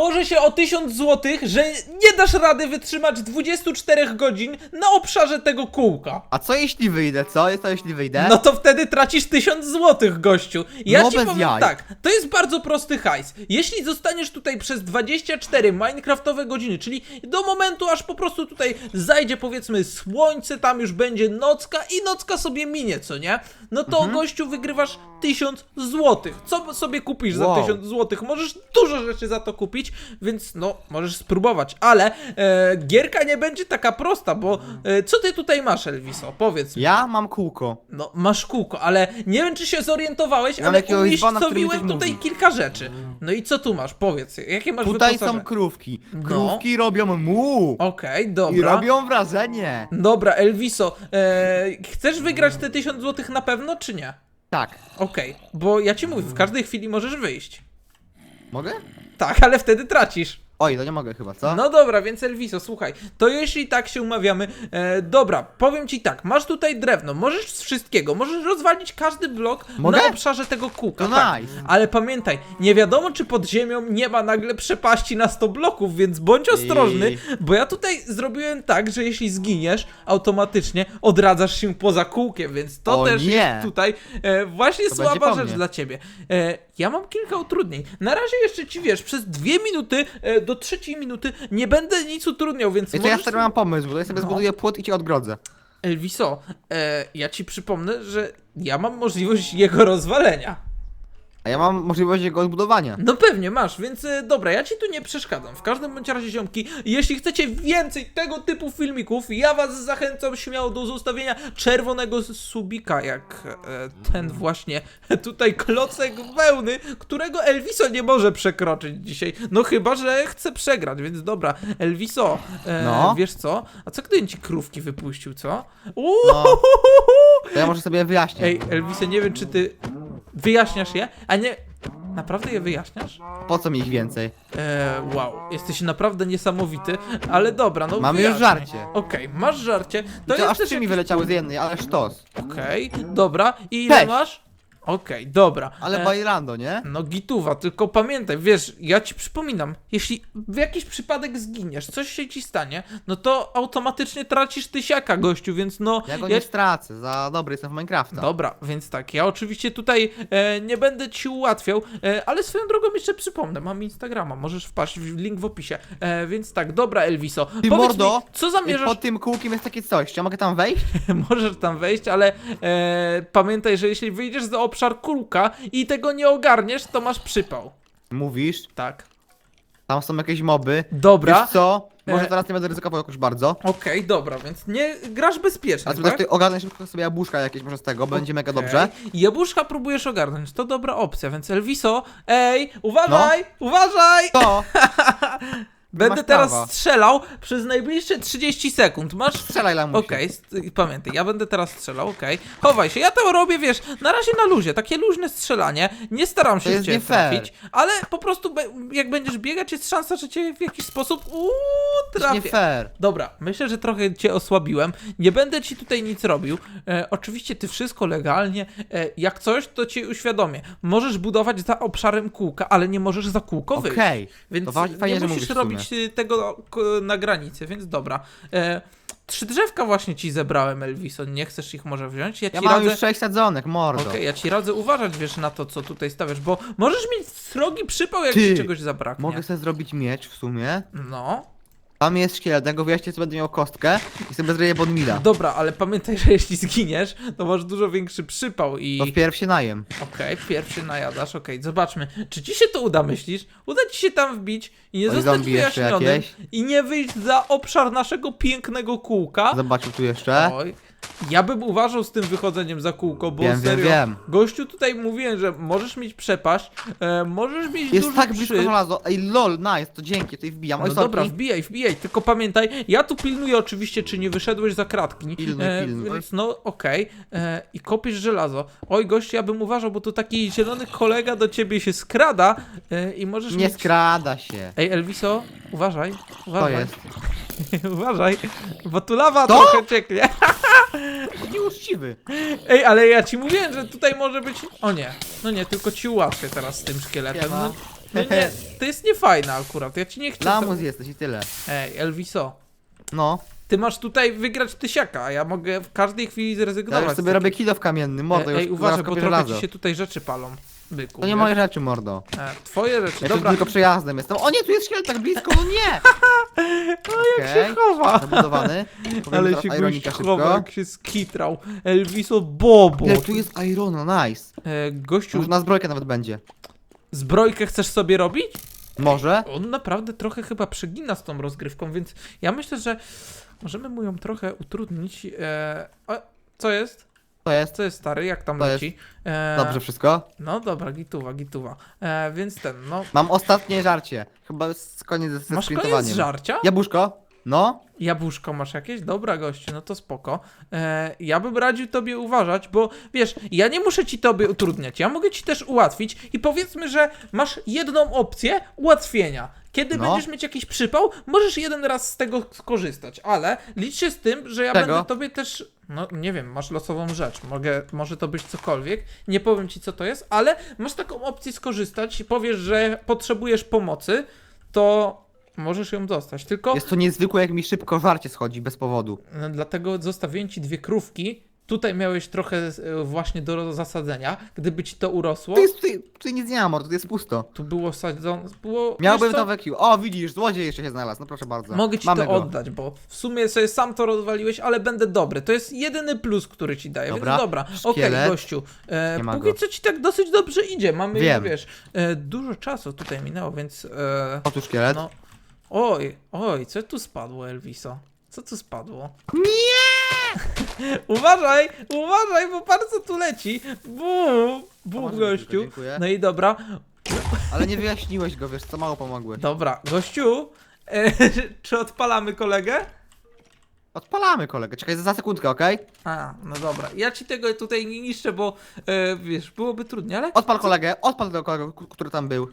założę się o 1000 zł, że nie dasz rady wytrzymać 24 godzin na obszarze tego kółka. A co jeśli wyjdę, co? Co jeśli wyjdę? No to wtedy tracisz 1000 zł, gościu. Ja No ci bez powiem jaj. tak, to jest bardzo prosty hajs. Jeśli zostaniesz tutaj przez 24 minecraftowe godziny, czyli do momentu aż po prostu tutaj zajdzie powiedzmy słońce, tam już będzie nocka i nocka sobie minie, co nie? No to Mhm. gościu wygrywasz 1000 zł. Co sobie kupisz za Wow. 1000 zł? Możesz dużo rzeczy za to kupić, więc no, możesz spróbować, ale e, gierka nie będzie taka prosta, bo e, co ty tutaj masz, Elviso? Powiedz mi. Ja mam kółko. No, masz kółko, ale nie wiem, czy się zorientowałeś, Mam ale jakiegoś dzwona, który mi umiejscowiłem coś tutaj mówi. kilka rzeczy. No i co tu masz? Powiedz, jakie masz Tutaj są wyposażenie? krówki. No. Krówki robią mu. Okej, I dobra. robią wrażenie. Dobra, Elviso, e, chcesz wygrać te 1000 zł na pewno, czy nie? Tak. Okej, bo ja ci mówię, w każdej chwili możesz wyjść. Mogę? Tak, ale wtedy tracisz. Oj, to nie mogę chyba, co? No dobra, więc Elviso, słuchaj, to jeśli tak się umawiamy, e, dobra, powiem ci tak, masz tutaj drewno, możesz z wszystkiego, możesz rozwalić każdy blok Mogę? na obszarze tego kółka. To tak. nice. Ale pamiętaj, nie wiadomo czy pod ziemią nie ma nagle przepaści na 100 bloków, więc bądź ostrożny, Ej. bo ja tutaj zrobiłem tak, że jeśli zginiesz, automatycznie odradzasz się poza kółkiem, więc to O też nie. jest tutaj e, właśnie To będzie słaba po rzecz mnie. dla ciebie. E, ja mam kilka utrudnień. Na razie jeszcze ci wiesz, przez dwie minuty e, do trzeciej minuty nie będę nic utrudniał, więc I to ja możesz... wtedy mam pomysł, bo ja sobie No. zbuduję płot i cię odgrodzę. Elviso, e, ja ci przypomnę, że ja mam możliwość jego rozwalenia. A ja mam możliwość jego odbudowania. No pewnie masz, więc e, dobra, ja ci tu nie przeszkadzam. W każdym bądź razie, ziomki, jeśli chcecie więcej tego typu filmików, ja was zachęcam śmiało do zostawienia czerwonego subika, jak e, ten właśnie tutaj klocek wełny, którego Elviso nie może przekroczyć dzisiaj. No chyba, że chce przegrać, więc dobra, Elviso, e, No. wiesz co? A co gdybym ci krówki wypuścił, co? Uuu, No. To ja może sobie wyjaśnię. Ej, Elviso, nie wiem, czy ty wyjaśniasz je, a nie... Naprawdę je wyjaśniasz? Po co mi ich więcej? Eee, wow, jesteś naprawdę niesamowity, ale dobra, no Mamy już wyjaśnij. żarcie. Okej, masz żarcie. To To, jest aż też trzy mi jakiś- wyleciały z jednej, ale sztos. Okej, dobra. I ile Cześć. masz? Okej, dobra. Ale E, bailando, nie? no gituwa, tylko pamiętaj, wiesz, ja ci przypominam, jeśli w jakiś przypadek zginiesz, coś się ci stanie, no to automatycznie tracisz tysiaka, gościu, więc no... Ja go nie stracę, za dobry jestem w Minecrafta. Dobra, więc tak, ja oczywiście tutaj e, nie będę ci ułatwiał, e, ale swoją drogą jeszcze przypomnę, mam Instagrama, możesz wpaść w link w opisie, e, więc tak, dobra Elviso, Ty powiedz mordo, mi, co I zamierzasz, pod tym kółkiem jest takie coś, czy ja mogę tam wejść? możesz tam wejść, ale e, pamiętaj, że jeśli wyjdziesz za obszar kółka i tego nie ogarniesz, to masz przypał, Mówisz, tak, tam są jakieś moby. dobra, Wiesz co? Może E. teraz nie będę ryzykował jakoś bardzo. okej, dobra, więc nie, grasz bezpiecznie, A ty tak? tak? ty ogarnę szybko sobie jabłuszka jakieś może z tego, będzie mega Okej. dobrze. Jabłuszka próbujesz ogarnąć, to dobra opcja, więc Elviso, ej, uważaj, uważaj! To! Będę teraz prawa. strzelał przez najbliższe 30 sekund. Masz. Strzelaj lamusie. Okej, st- pamiętaj, ja będę teraz strzelał, okej. Chowaj się, ja to robię, wiesz, na razie na luzie, takie luźne strzelanie. Nie staram się jest w cię nie fair. trafić, ale po prostu be- jak będziesz biegać, jest szansa, że cię w jakiś sposób uuu, nie trafię. fair. Dobra, myślę, że trochę cię osłabiłem. Nie będę ci tutaj nic robił. E, oczywiście ty wszystko legalnie. E, jak coś, to ci uświadomię. Możesz budować za obszarem kółka, ale nie możesz za kółko wyjść. Okej. Więc To fa- fajnie, nie że musisz mówisz w robić y, tego k- na granicy, więc dobra. E, trzy drzewka właśnie ci zebrałem, Elvison. Nie chcesz ich może wziąć? Ja Ja ci mam radzę. już sześć sadzonek, mordo. Okej, ja ci radzę uważać, wiesz, na to, co tutaj stawiasz, bo możesz mieć srogi przypał, jak Ty, ci czegoś zabraknie. Mogę sobie zrobić miecz w sumie. No. Tam jest szkielet, jak go wyjaśnię, co będę miał kostkę i sobie zrobię pod mida. Dobra, ale pamiętaj, że jeśli zginiesz, to masz dużo większy przypał i... To wpierw się najem. Okej, pierwszy najadasz, okej, zobaczmy. Czy ci się to uda, myślisz? Uda ci się tam wbić i nie Oj, zostać zombie jeszcze wyjaśnionym jakieś? i nie wyjść za obszar naszego pięknego kółka? Zobaczył tu jeszcze. Oj. Ja bym uważał z tym wychodzeniem za kółko, bo Wiem, wiem, serio, wiem. gościu tutaj mówiłem, że możesz mieć przepaść, e, możesz mieć Jest duży tak blisko przy... żelazo. Ej, lol, nice, to dzięki, tutaj wbijam. Oj, No sorki. dobra, wbijaj, wbijaj, tylko pamiętaj, ja tu pilnuję oczywiście, czy nie wyszedłeś za kratki. Pilnuj, pilnuj. Więc no, okej. E, I kopiesz żelazo. Oj, gościu, ja bym uważał, bo tu taki zielony kolega do ciebie się skrada e, i możesz Nie mieć... skrada się. Ej, Elviso, uważaj, To uważaj. jest. uważaj, bo tu lawa To? trochę cieknie. Nieuczciwy. Ej, ale ja ci mówiłem, że tutaj może być... O nie, no nie, tylko ci ułatwię teraz z tym szkieletem. No, No nie, to jest niefajne akurat, ja ci nie chcę... Lamus jesteś i tyle. Ej, Elviso, No. ty masz tutaj wygrać tysiaka, a ja mogę w każdej chwili Ja zrezygnować. już z sobie robię kilo w kamienny, mordo, Ej, już ej uważaj, bo trochę ci się tutaj rzeczy palą, byku. To nie wiesz? moje rzeczy, mordo. E, twoje rzeczy, Ja tu dobra. tylko przejazdem jestem. O nie, tu jest szkielet tak blisko, no nie! No jak się chowa. Zabudowany. Powiem Ale się Ironika gość chowa, szybko. jak się skitrał. Elviso Bobo. Ile tu jest Irona, nice. E, gościu, Może na zbrojkę nawet będzie. zbrojkę chcesz sobie robić? Może? On naprawdę trochę chyba przegina z tą rozgrywką, więc ja myślę, że możemy mu ją trochę utrudnić. E, a, co jest? To jest. Co jest stary? Jak tam To leci? E, Dobrze wszystko. No dobra, gituwa, gituwa. E, więc ten, no. Mam ostatnie żarcie. Chyba jest koniec ze Masz koniec sprintowaniem. żarcia? Jabłuszko? No. Jabłuszko masz jakieś? Dobra, gościu, no to spoko. E, ja bym radził tobie uważać, bo wiesz, ja nie muszę ci tobie utrudniać, ja mogę ci też ułatwić i powiedzmy, że masz jedną opcję ułatwienia. Kiedy No. będziesz mieć jakiś przypał, możesz jeden raz z tego skorzystać, ale licz się z tym, że ja Czego? będę tobie też, no nie wiem, masz losową rzecz, mogę, może to być cokolwiek, nie powiem ci co to jest, ale masz taką opcję skorzystać i powiesz, że potrzebujesz pomocy, to możesz ją dostać, tylko... Jest to niezwykłe, jak mi szybko żarcie schodzi bez powodu. No, Dlatego zostawiłem ci dwie krówki. Tutaj miałeś trochę e, właśnie do zasadzenia. Gdyby ci to urosło, Tu jest, tutaj, tutaj nic nie ma, mordo, tu jest pusto. tu było sadzone. Było, Miałbym wiesz co? nowe Q. O, widzisz, złodziej jeszcze się znalazł, no proszę bardzo. Mogę ci Mamy to go. oddać, bo w sumie sobie sam to rozwaliłeś, ale będę dobry. To jest jedyny plus, który ci daję. Dobra, Więc dobra, okej, szkielet. gościu. E, Nie ma póki go. co ci tak dosyć dobrze idzie. Mamy, Wiem. wiesz, e, dużo czasu tutaj minęło, więc. E, O, tu szkielet. no. Oj, oj, co tu spadło, Elviso? Co tu spadło? Nie! Uważaj, uważaj, bo bardzo tu leci. Bum, bum, gościu. dziękuję. No i dobra, Ale nie wyjaśniłeś go, wiesz, co mało pomogłeś. dobra, gościu, e, czy odpalamy kolegę? Odpalamy kolegę, czekaj za sekundkę, okej? A, no dobra, ja ci tego tutaj nie niszczę, bo e, wiesz, byłoby trudniej, ale... Odpal kolegę, odpal tego kolegę, k- który tam był.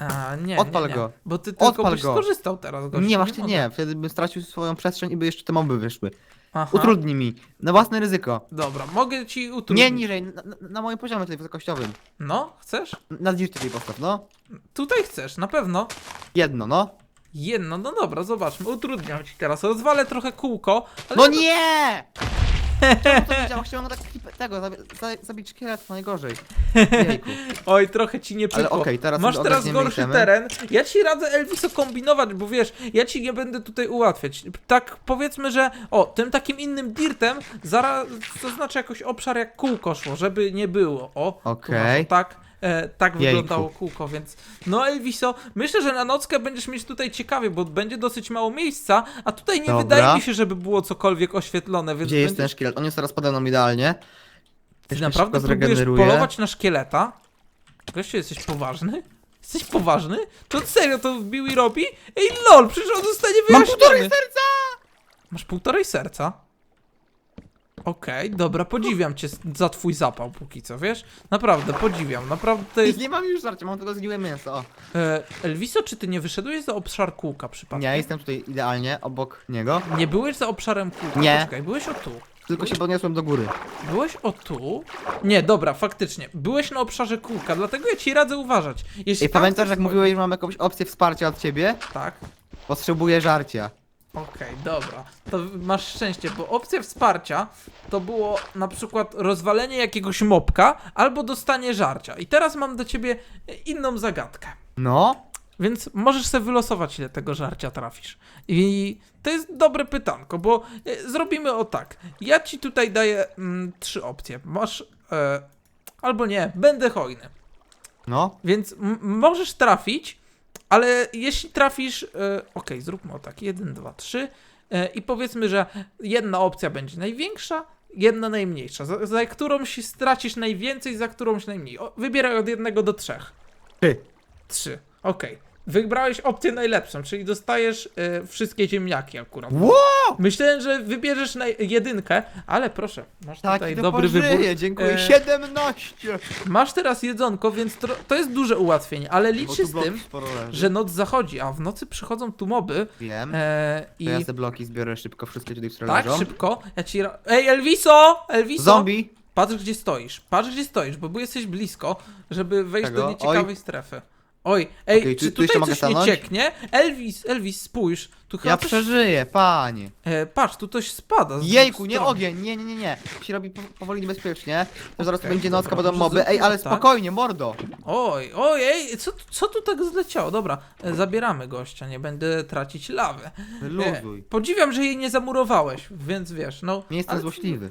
A, nie, Odpal nie, nie. go. Bo ty tylko Odpal byś go. skorzystał teraz, gościu. nie, właśnie mogę. nie, wtedy bym stracił swoją przestrzeń i by jeszcze te moby wyszły. Aha, Utrudnij mi, na własne ryzyko. dobra, mogę ci utrudnić. Nie niżej, na, na, na moim poziomie tutaj wysokościowym. No, chcesz? Na tutaj postaw, no. Tutaj chcesz, na pewno. Jedno, no. Jedno, no dobra, zobaczmy, utrudniam ci teraz. Rozwalę trochę kółko, ale No nie! Czemu to nie działa? Chciałem tak klip- tego, zabi za- zabić szkielet, no najgorzej. Jejku. Oj, trochę ci nie pykło. okej, teraz Masz teraz ogarniemy gorszy itemy. teren. Ja ci radzę, Elviso, kombinować, bo wiesz, ja ci nie będę tutaj ułatwiać. Tak powiedzmy, że o, tym takim innym dirtem zaraz zaznaczę jakoś obszar jak kółko szło, żeby nie było. O, tu Okej. masz, tak. E, tak Jejku. wyglądało kółko, więc no Elviso, myślę, że na nockę będziesz mieć tutaj ciekawie, bo będzie dosyć mało miejsca, a tutaj nie Dobra. wydaje mi się, żeby było cokolwiek oświetlone, więc Gdzie jest ten szkielet? On jest teraz pode mną idealnie. Ty naprawdę próbujesz polować na szkieleta? Gościu, jesteś poważny? Jesteś poważny? To serio to wbił i robi? Ej lol, przecież on zostanie Mam wyjaśniony. półtorej serca! Masz półtorej serca? Okej, dobra, podziwiam cię za twój zapał póki co, wiesz? Naprawdę, podziwiam, naprawdę to jest... Nie mam już żarcia, mam tylko zgniłe mięso. O. E, Elviso, czy ty nie wyszedłeś za obszar kółka przypadkiem? Nie, jestem tutaj idealnie, obok niego. Nie byłeś za obszarem kółka? Nie. Poczekaj, byłeś o tu. Tylko się podniosłem do góry. Byłeś o tu? Nie, dobra, faktycznie. Byłeś na obszarze kółka, dlatego ja ci radzę uważać. Jeśli I tam pamiętasz, chcesz jak wchodzić- mówiłeś, że mam jakąś opcję wsparcia od ciebie? Tak. Potrzebuję żarcia. Okej, dobra. To masz szczęście, bo opcja wsparcia to było na przykład rozwalenie jakiegoś mopka albo dostanie żarcia. I teraz mam do ciebie inną zagadkę. No? Więc możesz sobie wylosować, ile tego żarcia trafisz. I to jest dobre pytanko, bo e, zrobimy o tak. Ja ci tutaj daję mm, trzy opcje. Masz. E, albo nie, będę hojny. No? Więc m- możesz trafić, ale jeśli trafisz. E, Okej, zróbmy o tak. Jeden, dwa, trzy. E, I powiedzmy, że jedna opcja będzie największa, jedna najmniejsza. Za, za którąś stracisz najwięcej, za którąś najmniej. O, wybieraj od jednego do trzech. Ty. Trzy. Okej. Wybrałeś opcję najlepszą, czyli dostajesz e, wszystkie ziemniaki akurat. Ło! Myślałem, że wybierzesz na jedynkę, ale proszę, masz Tak, tutaj to dobry pożyję, wybór. dziękuję. E, 17! Masz teraz jedzonko, więc tro- to jest duże ułatwienie, ale licz Bo się tu z bloki tym, sporo leży. że noc zachodzi, a w nocy przychodzą tu moby Wiem. e, i To ja te bloki zbiorę szybko, wszystkie tutaj, które tak leżą. szybko, ja ci ra- Ej Elviso! Elviso! Zombie! Patrz gdzie stoisz, patrz gdzie stoisz, bo jesteś blisko, żeby wejść Czego? do nieciekawej strefy. Oj, ej, Okej, czy tu- tu jeszcze tutaj mogę coś nie stanąć? cieknie? Elvis, Elvis, spójrz. Tu chyba Ja coś... przeżyję, panie. E, patrz, tu coś spada. z Jejku, nie stron. ogień, nie, nie, nie, nie. Się robi po, powoli niebezpiecznie. To zaraz Okej, będzie nocka, dobra, będą może moby. Ej, ale tak. spokojnie, mordo. Oj, ojej, co, co tu tak zleciało? Dobra, e, zabieramy gościa, nie będę tracić lawy. E, Luzuj. podziwiam, że jej nie zamurowałeś, więc wiesz, no... Nie jestem ale- złośliwy.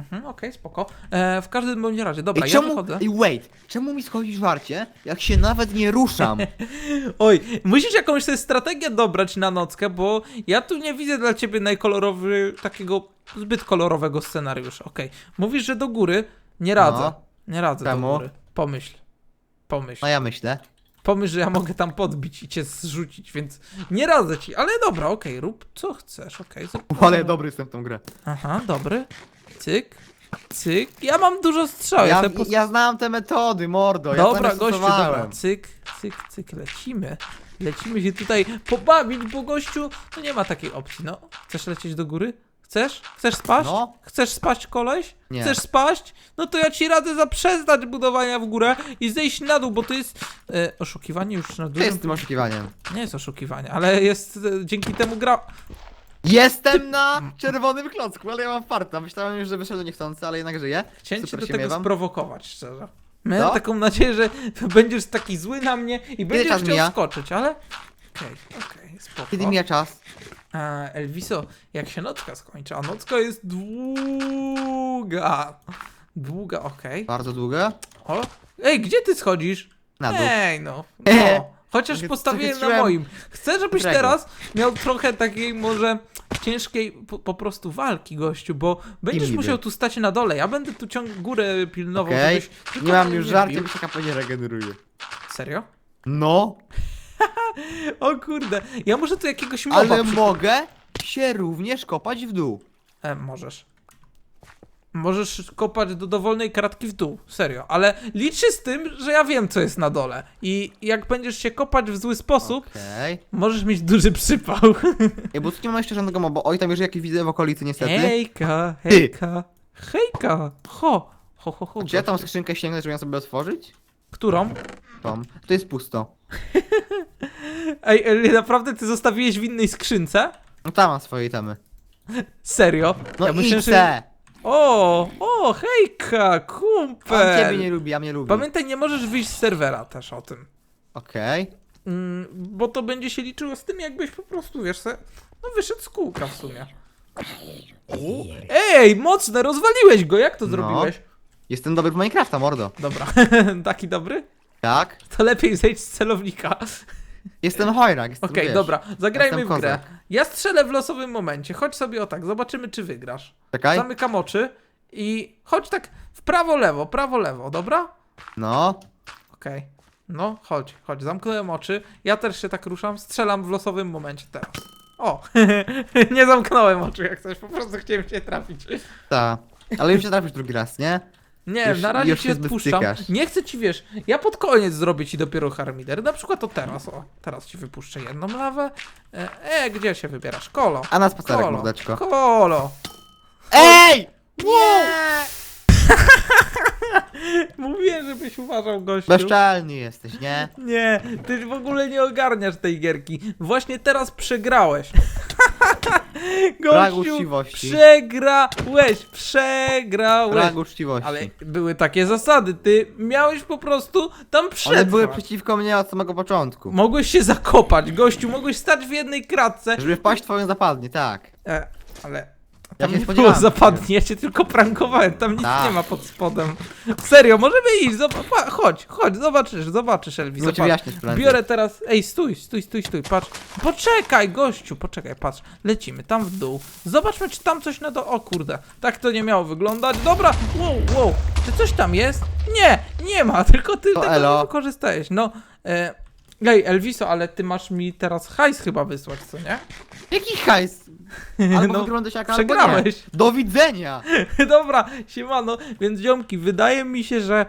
Mhm, Okej, spoko. E, w każdym bądź razie, dobra, Ej, ja czemu, wychodzę. ej, wait, czemu mi schodzi żarcie, jak się nawet nie ruszam? Oj, musisz jakąś sobie strategię dobrać na nockę, bo ja tu nie widzę dla ciebie najkolorowy, takiego zbyt kolorowego scenariusza. Okej, mówisz, że do góry? Nie radzę. No. Nie radzę do Czemu? góry. Pomyśl. Pomyśl. No ja myślę. Pomyśl, że ja mogę tam podbić i cię zrzucić, więc nie radzę ci, ale dobra, okej, rób co chcesz, okej. zrób- Ale dobry jestem w tą grę. Aha, dobry. Cyk, cyk. Ja mam dużo strzał, ja, Ja, pos- ja znam te metody, mordo. ja Dobra, same gościu, dobra. Cyk, cyk, cyk, lecimy. Lecimy się tutaj pobawić, bo gościu, no nie ma takiej opcji, no. Chcesz lecieć do góry? Chcesz? Chcesz spaść? No. Chcesz spaść, koleś? Nie. Chcesz spaść? No to ja ci radzę zaprzestać budowania w górę i zejść na dół, bo to jest e, oszukiwanie już na To dużym... jest tym oszukiwaniem. Nie jest oszukiwanie, ale jest e, dzięki temu gra... Jestem na czerwonym klocku, ale ja mam farta. Myślałem już, że wyszedłem niechcący, ale jednak żyję. Chciałem cię Super do się tego miewam. sprowokować, szczerze. Miałem Co? taką nadzieję, że będziesz taki zły na mnie i będziesz czas chciał mija? skoczyć, ale... Okej, okej, spoko. Kiedy mija czas? E, Elviso, jak się nocka skończy, a nocka jest długa. Długa, okej. Bardzo długo. O, ej, gdzie ty schodzisz? Na dół. Ej, no. Ehe. no. Chociaż postawiłem na moim. Chcę, żebyś teraz miał trochę takiej może ciężkiej po, po prostu walki, gościu, bo będziesz niby? musiał tu stać na dole. Ja będę tu ciąg górę pilnował, Okej. żebyś tylko Nie mam mnie już bił. bo się HP nie regeneruje. Serio? No, O kurde, ja muszę tu jakiegoś moba ale przy- mogę się również kopać w dół. E, możesz. Możesz kopać do dowolnej kratki w dół, serio, ale licz się z tym, że ja wiem, co jest na dole. I jak będziesz się kopać w zły sposób, Okej. możesz mieć duży przypał. Ej, bo tu nie ma jeszcze żadnego moba. Oj, tam już jakieś widzę w okolicy niestety. Hejka, hejka, hejka, ho, ho, ho, ho. Czy ja tą skrzynkę sięgnę, żeby ją sobie otworzyć? Którą? Tom. To jest pusto. Ej, Eli, naprawdę ty zostawiłeś w innej skrzynce? No tam mam swoje itemy. Serio? No ja myślę, że... O, o, hejka, On kumpel. ciebie nie lubi, a mnie lubi. Pamiętaj, nie możesz wyjść z serwera też o tym. Okej. Mm, bo to będzie się liczyło z tym, jakbyś po prostu, wiesz, se, no wyszedł z kółka w sumie. U, Ej, mocne, rozwaliłeś go, jak to No. zrobiłeś? Jestem dobry w Minecrafta, mordo. Dobra, taki dobry? Tak? To lepiej zejdź z celownika. Jestem jestem, Okej, wiesz. dobra, zagrajmy w grę. Ja strzelę w losowym momencie, chodź sobie o tak, zobaczymy czy wygrasz. Czekaj. Zamykam oczy i chodź tak w prawo, lewo, prawo, lewo, dobra? No. Okej. No, chodź, chodź, zamknąłem oczy. Ja też się tak ruszam, strzelam w losowym momencie teraz. O! nie zamknąłem oczu jak coś, po prostu chciałem cię trafić. Ta. Ale już się trafisz drugi raz, nie? Nie, Już- na razie już cię się odpuszczam. zbystykasz. Nie chcę ci, wiesz, ja pod koniec zrobię ci dopiero harmider. Na przykład to teraz, o. Teraz ci wypuszczę jedną lawę. E, e gdzie się wybierasz? Kolo. A na spacerek, Kolo. mordeczko. Kolo. EJ! Nie! Mówiłem, żebyś uważał, gościu. Bezczelny jesteś, nie? Nie, ty w ogóle nie ogarniasz tej gierki. Właśnie teraz przegrałeś. Brak Gościu, uczciwości. przegrałeś, przegrałeś. Brak uczciwości. Ale były takie zasady, ty miałeś po prostu tam One przetrwać. były przeciwko mnie od samego początku. Mogłeś się zakopać, gościu, mogłeś stać w jednej kratce. Żeby wpaść w twoją zapadnie, tak. E, ale tam nie było cię tylko prankowałem, tam nic Tak. nie ma pod spodem. Serio, możemy iść, chodź, chodź, zobaczysz, zobaczysz Elvis. Zobacz. wyjaśnię. Biorę teraz, ej, stój, stój, stój, stój, patrz. Poczekaj, gościu, poczekaj, patrz. Lecimy tam w dół. Zobaczmy, czy tam coś na do... O kurde, tak to nie miało wyglądać. Dobra, wow, wow, czy coś tam jest? Nie, nie ma, tylko ty To tego nie wykorzystałeś. No, e... Ej, Elviso, ale ty masz mi teraz hajs chyba wysłać, co nie? Jaki hajs? Albo No, wyglądasz jak albo nie. przegrałeś. Do widzenia! Dobra, siemano, więc ziomki, wydaje mi się, że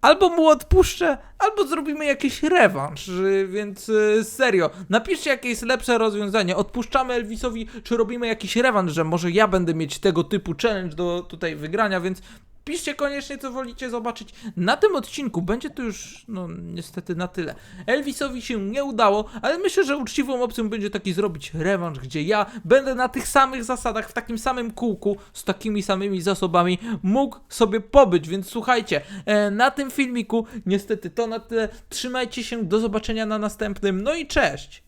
albo mu odpuszczę, albo zrobimy jakiś rewanż, y, więc y, serio, napiszcie jakieś jest lepsze rozwiązanie, odpuszczamy Elvisowi, czy robimy jakiś rewanż, że może ja będę mieć tego typu challenge do tutaj wygrania, więc Piszcie koniecznie, co wolicie zobaczyć. Na tym odcinku będzie to już, no niestety na tyle. Elvisowi się nie udało, ale myślę, że uczciwą opcją będzie taki zrobić rewanż, gdzie ja będę na tych samych zasadach, w takim samym kółku, z takimi samymi zasobami mógł sobie pobyć, więc słuchajcie, e, na tym filmiku niestety to na tyle. Trzymajcie się, do zobaczenia na następnym, no i cześć!